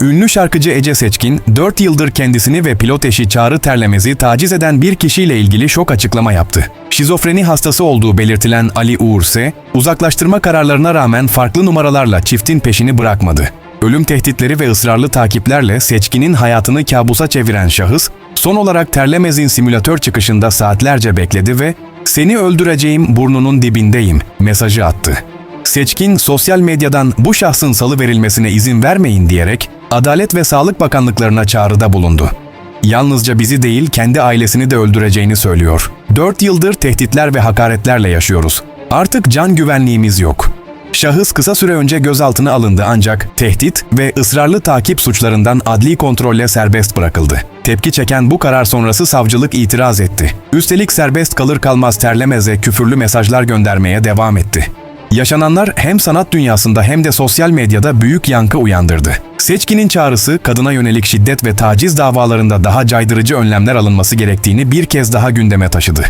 Ünlü şarkıcı Ece Seçkin, 4 yıldır kendisini ve pilot eşi Çağrı Terlemez'i taciz eden bir kişiyle ilgili şok açıklama yaptı. Şizofreni hastası olduğu belirtilen Ali Uğur ise, uzaklaştırma kararlarına rağmen farklı numaralarla çiftin peşini bırakmadı. Ölüm tehditleri ve ısrarlı takiplerle Seçkin'in hayatını kabusa çeviren şahıs, son olarak Terlemez'in simülatör çıkışında saatlerce bekledi ve ''Seni öldüreceğim burnunun dibindeyim'' mesajı attı. Seçkin sosyal medyadan bu şahsın salı verilmesine izin vermeyin diyerek Adalet ve Sağlık Bakanlıklarına çağrıda bulundu. Yalnızca bizi değil kendi ailesini de öldüreceğini söylüyor. 4 yıldır tehditler ve hakaretlerle yaşıyoruz. Artık can güvenliğimiz yok. Şahıs kısa süre önce gözaltına alındı ancak tehdit ve ısrarlı takip suçlarından adli kontrolle serbest bırakıldı. Tepki çeken bu karar sonrası savcılık itiraz etti. Üstelik serbest kalır kalmaz terlemeze küfürlü mesajlar göndermeye devam etti. Yaşananlar hem sanat dünyasında hem de sosyal medyada büyük yankı uyandırdı. Seçkin'in çağrısı kadına yönelik şiddet ve taciz davalarında daha caydırıcı önlemler alınması gerektiğini bir kez daha gündeme taşıdı.